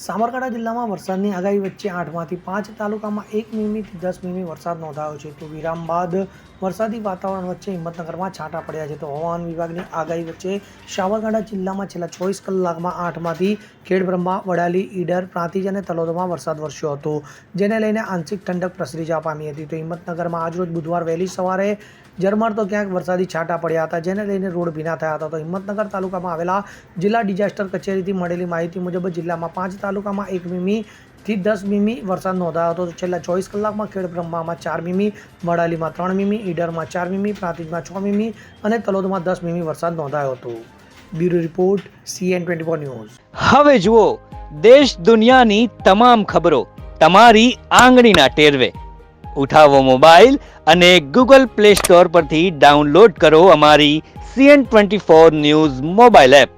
સાબરકાંઠા જિલ્લામાં વરસાદની આગાહી વચ્ચે આઠમાંથી પાંચ તાલુકામાં એક મીમીથી દસ મીમી વરસાદ નોંધાયો છે. તો વિરામ બાદ વરસાદી વાતાવરણ વચ્ચે હિંમતનગરમાં છાંટા પડ્યા છે. તો હવામાન વિભાગની આગાહી વચ્ચે સાબરકાંઠા જિલ્લામાં છેલ્લા ચોવીસ કલાકમાં આઠમાંથી ખેડબ્રહ્મા, વડાલી, ઈડર, પ્રાંતિજ અને તલોદમાં વરસાદ વરસ્યો હતો, જેને લઈને આંશિક ઠંડક પ્રસરી જવા પામી હતી. તો હિંમતનગરમાં આજરોજ બુધવાર વહેલી સવારે ઝરમર તો ક્યાંક વરસાદી છાંટા પડ્યા હતા, જેને લઈને રોડ ભીના થયા હતા. તો હિંમતનગર તાલુકામાં આવેલા જિલ્લા ડિઝાસ્ટર કચેરીથી મળેલી માહિતી મુજબ જિલ્લામાં પાંચ તાલુકામાં એક મીમી થી દસ મીમી વરસાદ નોંધાયો હતો. છેલ્લા ચોવીસ કલાકમાં ખેડબ્રહ્મામાં ચાર મીમી, વડાલીમાં ત્રણ મીમી, ઈડરમાં ચાર મીમી, પ્રાંતિજમાં છ મીમી અને તલોદમાં દસ મીમી વરસાદ નોંધાયો હતો. Bureau report, CN twenty four news. હવે જુઓ, દેશ દુનિયાની તમામ ખબરો તમારી આંગળીના ટેરવે. ઉઠાવો મોબાઈલ અને ગૂગલ પ્લે સ્ટોર પરથી ડાઉનલોડ કરો અમારી CN twenty four news mobile app.